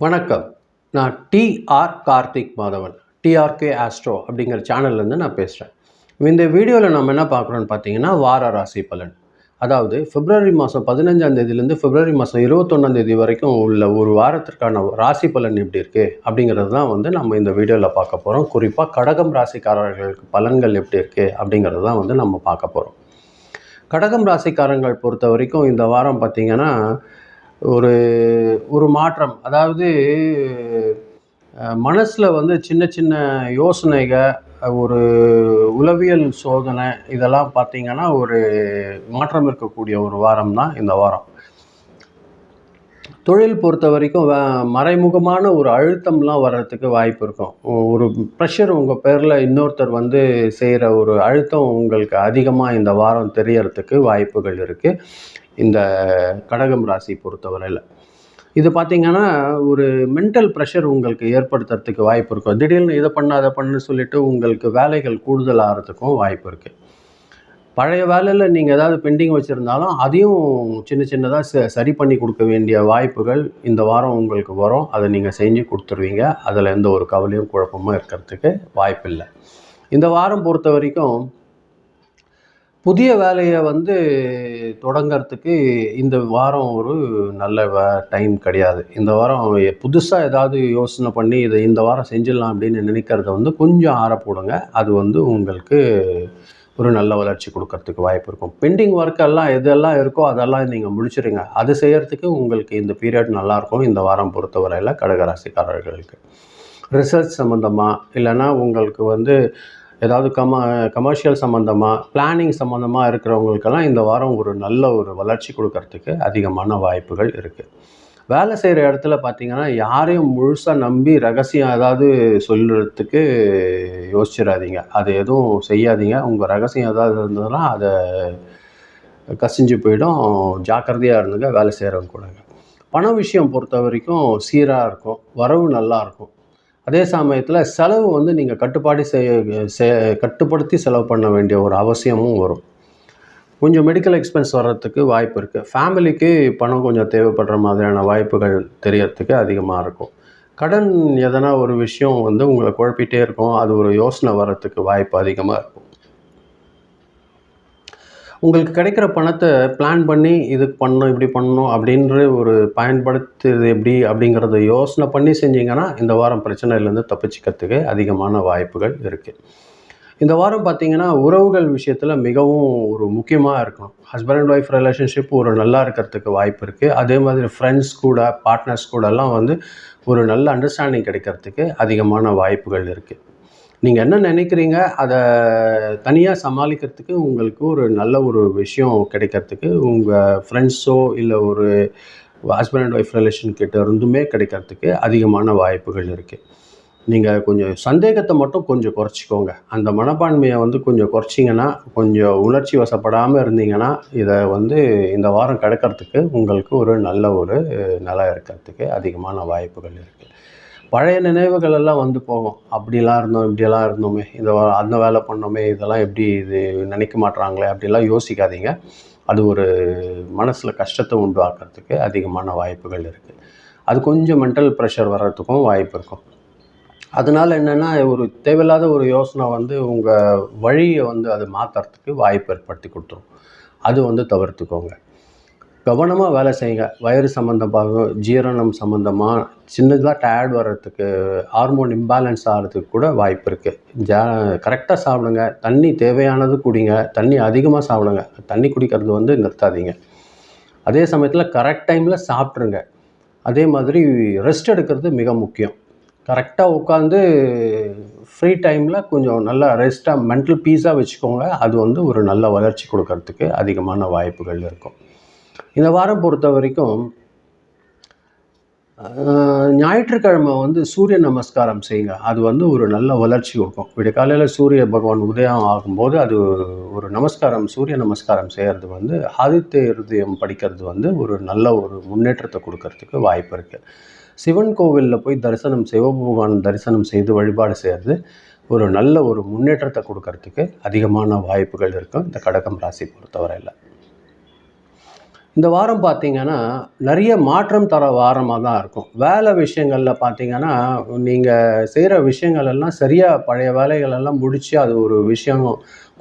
வணக்கம். நான் TR Karthik Madhavan. TRK Astro அப்படிங்கிற சேனல்லேருந்து நான் பேசுகிறேன் இந்த வீடியோவில் நம்ம என்ன பார்க்குறோன்னு பார்த்தீங்கன்னா வார ராசி பலன். அதாவது பிப்ரவரி மாதம் பதினஞ்சாம் தேதியிலேருந்து பிப்ரவரி மாதம் இருபத்தொன்னாம் தேதி வரைக்கும் உள்ள ஒரு வாரத்திற்கான ராசி பலன் எப்படி இருக்குது அப்படிங்கிறது தான் வந்து நம்ம இந்த வீடியோவில் பார்க்க போகிறோம் குறிப்பாக கடகம் ராசிக்காரர்களுக்கு பலன்கள் எப்படி இருக்குது அப்படிங்கிறது தான் வந்து நம்ம பார்க்க போகிறோம் கடகம் ராசிக்காரங்கள் பொறுத்த வரைக்கும் இந்த வாரம் பார்த்திங்கன்னா ஒரு ஒரு மாற்றம். அதாவது மனசில் வந்து சின்ன சின்ன யோசனைகள் ஒரு உளவியல் சோதனை இதெல்லாம் பார்த்திங்கன்னா ஒரு மாற்றம் இருக்கக்கூடிய ஒரு வாரம் தான் இந்த வாரம். தொழில் பொறுத்த வரைக்கும் மறைமுகமான ஒரு அழுத்தம்லாம் வர்றதுக்கு வாய்ப்பு இருக்கும். ஒரு ப்ரெஷர் உங்கள் பேரில் இன்னொருத்தர் வந்து செய்கிற ஒரு அழுத்தம் உங்களுக்கு அதிகமாக இந்த வாரம் தெரியறதுக்கு வாய்ப்புகள் இருக்குது இந்த கடகம் ராசி பொறுத்தவரையில். இது பார்த்தீங்கன்னா ஒரு மென்டல் ப்ரெஷர் உங்களுக்கு ஏற்படுத்துறதுக்கு வாய்ப்பு இருக்கும். திடீர்னு இதை பண்ணாத பண்ணு சொல்லிட்டு உங்களுக்கு வேலைகள் கூடுதல் ஆகிறதுக்கும் வாய்ப்பு இருக்குது பழைய வேலையில் நீங்கள் ஏதாவது பெண்டிங் வச்சுருந்தாலும் அதையும் சின்ன சின்னதாக ச சரி பண்ணி கொடுக்க வேண்டிய வாய்ப்புகள் இந்த வாரம் உங்களுக்கு வரும். அதை நீங்கள் செஞ்சு கொடுத்துருவீங்க. அதில் எந்த ஒரு கவலையும் குழப்பமும் இருக்கிறதுக்கு வாய்ப்பில்லை. இந்த வாரம் பொறுத்த வரைக்கும் புதிய வேலையை வந்து தொடங்கிறதுக்கு இந்த வாரம் ஒரு நல்ல டைம் கிடையாது. இந்த வாரம் புதுசாக ஏதாவது யோசனை பண்ணி இதை இந்த வாரம் செஞ்சிடலாம் அப்படின்னு நினைக்கிறத வந்து கொஞ்சம் ஆற போடுங்க. அது வந்து உங்களுக்கு ஒரு நல்ல வளர்ச்சி கொடுக்கறதுக்கு வாய்ப்பு இருக்கும். பெண்டிங் ஒர்க்கெல்லாம் எதெல்லாம் இருக்கோ அதெல்லாம் நீங்கள் முடிச்சிடுங்க அது செய்கிறதுக்கு உங்களுக்கு இந்த பீரியட் நல்லாயிருக்கும். இந்த வாரம் பொறுத்தவரையில் கடகராசிக்காரர்களுக்கு. ரிசர்ச் சம்மந்தமாக இல்லைன்னா உங்களுக்கு வந்து ஏதாவது கம கமர்ஷியல் சம்மந்தமாக பிளானிங் சம்மந்தமாக இருக்கிறவங்களுக்கெல்லாம் இந்த வாரம் ஒரு நல்ல ஒரு வளர்ச்சி கொடுக்கறதுக்கு அதிகமான வாய்ப்புகள் இருக்குது வேலை செய்கிற இடத்துல பார்த்தீங்கன்னா யாரையும் முழுசாக நம்பி ரகசியம் ஏதாவது சொல்கிறதுக்கு யோசிச்சிடாதீங்க. அது எதுவும் செய்யாதீங்க. உங்கள் ரகசியம் ஏதாவது இருந்ததுன்னா அதை கசிஞ்சு போயிடும். ஜாக்கிரதையாக இருந்துங்க. வேலை செய்கிறவங்க கூடங்க. பண விஷயம் பொறுத்த வரைக்கும் சீராக இருக்கும். வரவு நல்லாயிருக்கும் அதே சமயத்தில் செலவு வந்து நீங்கள் கட்டுப்பாடு செய்ய செ- கட்டுப்படுத்தி செலவு பண்ண வேண்டிய ஒரு அவசியமும் வரும். கொஞ்சம் மெடிக்கல் எக்ஸ்பென்ஸ் வர்றதுக்கு வாய்ப்பு இருக்குது ஃபேமிலிக்கு பணம் கொஞ்சம் தேவைப்படுற மாதிரியான வாய்ப்புகள் தெரியறதுக்கு அதிகமாக இருக்கும். கடன் எதனா ஒரு விஷயம் வந்து உங்களை குழப்பிட்டே இருக்கும். அது ஒரு யோசனை வர்றதுக்கு வாய்ப்பு அதிகமாக இருக்கும். உங்களுக்கு கிடைக்கிற பணத்தை பிளான் பண்ணி இதுக்கு பண்ணணும் இப்படி பண்ணணும் அப்படின்ற ஒரு பயன்படுத்துறது எப்படி அப்படிங்கிறத யோசனை பண்ணி செஞ்சீங்கன்னா இந்த வாரம் பிரச்சனையிலேருந்து தப்பிச்சுக்கிறதுக்கு அதிகமான வாய்ப்புகள் இருக்குது இந்த வாரம் பார்த்தீங்கன்னா உறவுகள் விஷயத்தில் மிகவும் ஒரு முக்கியமாக இருக்கணும் ஹஸ்பண்ட் அண்ட் ஒய்ஃப் ரிலேஷன்ஷிப் ஒரு நல்லா இருக்கிறதுக்கு வாய்ப்பு இருக்குது அதே மாதிரி ஃப்ரெண்ட்ஸ் கூட பார்ட்னர்ஸ் கூடலாம் வந்து ஒரு நல்ல அண்டர்ஸ்டாண்டிங் கிடைக்கிறதுக்கு அதிகமான வாய்ப்புகள் இருக்குது நீங்கள் என்ன நினைக்கிறீங்க? அதை தனியாக சமாளிக்கிறதுக்கு உங்களுக்கு ஒரு நல்ல ஒரு விஷயம் கிடைக்கிறதுக்கு உங்கள் ஃப்ரெண்ட்ஸோ இல்லை ஒரு ஹஸ்பண்ட் அண்ட் ஒய்ஃப் ரிலேஷன் கிட்ட இருந்துமே கிடைக்கிறதுக்கு அதிகமான வாய்ப்புகள் இருக்குது நீங்கள் கொஞ்சம் சந்தேகத்தை மட்டும் கொஞ்சம் குறைச்சிக்கோங்க. அந்த மனப்பான்மையை வந்து கொஞ்சம் குறைச்சிங்கன்னா கொஞ்சம் உணர்ச்சி வசப்படாமல் இருந்தீங்கன்னா இதை வந்து இந்த வாரம் கிடக்கிறதுக்கு உங்களுக்கு ஒரு நல்ல ஒரு நிலம் இருக்கிறதுக்கு அதிகமான வாய்ப்புகள் இருக்குது பழைய நினைவுகள் எல்லாம் வந்து போகும். அப்படிலாம் இருந்தோம் இப்படியெல்லாம் இருந்தோமே. இந்த அந்த வேலை பண்ணோமே. இதெல்லாம் எப்படி இது நினைக்க மாட்றாங்களே? அப்படிலாம் யோசிக்காதீங்க. அது ஒரு மனசில் கஷ்டத்தை உண்டாக்குறதுக்கு அதிகமான வாய்ப்புகள் இருக்குது அது கொஞ்சம் மென்டல் ப்ரெஷர் வர்றதுக்கும் வாய்ப்பு இருக்கும். அதனால என்னென்னா ஒரு தேவையில்லாத ஒரு யோசனை வந்து உங்கள் வழியை வந்து அது மாற்றுறதுக்கு வாய்ப்பு ஏற்படுத்தி கொடுத்துரும். அது வந்து தவிர்த்துக்கோங்க. கவனமாக வேலை செய்யுங்க. வயிறு சம்மந்தமாக ஜீரணம் சம்மந்தமாக சின்னதாக டயர்ட் வர்றதுக்கு ஹார்மோன் இம்பேலன்ஸ் ஆகிறதுக்கு கூட வாய்ப்பு இருக்குது ஜா கரெக்டாக சாப்பிடுங்க. தண்ணி தேவையானது குடிங்க. தண்ணி அதிகமாக சாப்பிடுங்க. தண்ணி குடிக்கிறது வந்து நிறுத்தாதீங்க. அதே சமயத்தில் கரெக்ட் டைமில் சாப்பிட்ருங்க அதே மாதிரி ரெஸ்ட் எடுக்கிறது மிக முக்கியம். கரெக்டாக உட்காந்து ஃப்ரீ டைமில் கொஞ்சம் நல்லா ரெஸ்ட்டாக மென்டல் பீஸாக வச்சுக்கோங்க. அது வந்து ஒரு நல்ல வளர்ச்சி கொடுக்கறதுக்கு அதிகமான வாய்ப்புகள் இருக்கும். இந்த வாரம் பொறுத்த வரைக்கும் ஞாயிற்றுக்கிழமை வந்து சூரிய நமஸ்காரம் செய்யுங்க. அது வந்து ஒரு நல்ல வளர்ச்சி கொடுக்கும். விடிய காலையில் சூரிய பகவான் உதயம் ஆகும்போது அது ஒரு நமஸ்காரம் சூரிய நமஸ்காரம் செய்கிறது வந்து ஆதித்ய இருதயம் படிக்கிறது வந்து ஒரு நல்ல ஒரு முன்னேற்றத்தை கொடுக்கறதுக்கு வாய்ப்பு இருக்குது சிவன் கோவிலில் போய் தரிசனம் சிவபகவான் தரிசனம் செய்து வழிபாடு செய்கிறது ஒரு நல்ல ஒரு முன்னேற்றத்தை கொடுக்கறதுக்கு அதிகமான வாய்ப்புகள் இருக்கும். இந்த கடகம் ராசி பொறுத்தவரையில். இந்த வாரம் பார்த்தீங்கன்னா நிறைய மாற்றம் தர வாரமாக தான் இருக்கும். வேலை விஷயங்களில் பார்த்தீங்கன்னா நீங்கள் செய்கிற விஷயங்கள் எல்லாம் சரியாக பழைய வேலைகளெல்லாம் முடித்து அது ஒரு விஷயம்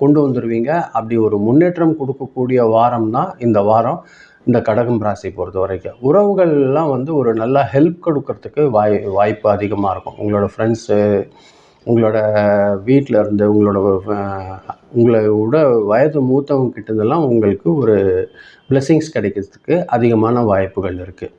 கொண்டு வந்துடுவீங்க அப்படி ஒரு முன்னேற்றம் கொடுக்கக்கூடிய வாரம் தான் இந்த வாரம். இந்த கடகம் ராசி பொறுத்த வரைக்கும். உறவுகள்லாம் வந்து ஒரு நல்ல ஹெல்ப் கொடுக்கறதுக்கு வாய் வாய்ப்பு அதிகமாக இருக்கும். உங்களோட ஃப்ரெண்ட்ஸு உங்களோட வீட்டில் இருந்து உங்களோட உங்களை விட வயது மூத்தவங்க கிட்டதெல்லாம் இருந்தெல்லாம் உங்களுக்கு ஒரு பிளெஸ்ஸிங்ஸ் கிடைக்கிறதுக்கு அதிகமான வாய்ப்புகள் இருக்குது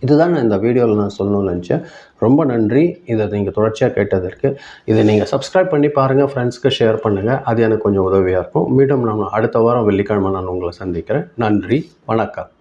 இதுதான் நான் இந்த வீடியோவில் நான் சொல்லணும்னு நினச்சேன். ரொம்ப நன்றி. இதை நீங்கள் தொடர்ச்சியாக கேட்டதற்கு. இதை நீங்கள் சப்ஸ்கிரைப் பண்ணி பாருங்கள் ஃப்ரெண்ட்ஸ்க்கு ஷேர் பண்ணுங்கள் அது எனக்கு கொஞ்சம் உதவியாக இருக்கும். மீண்டும் நான் அடுத்த வாரம் வெள்ளிக்கிழமை நான் உங்களை சந்திக்கிறேன். நன்றி. வணக்கம்.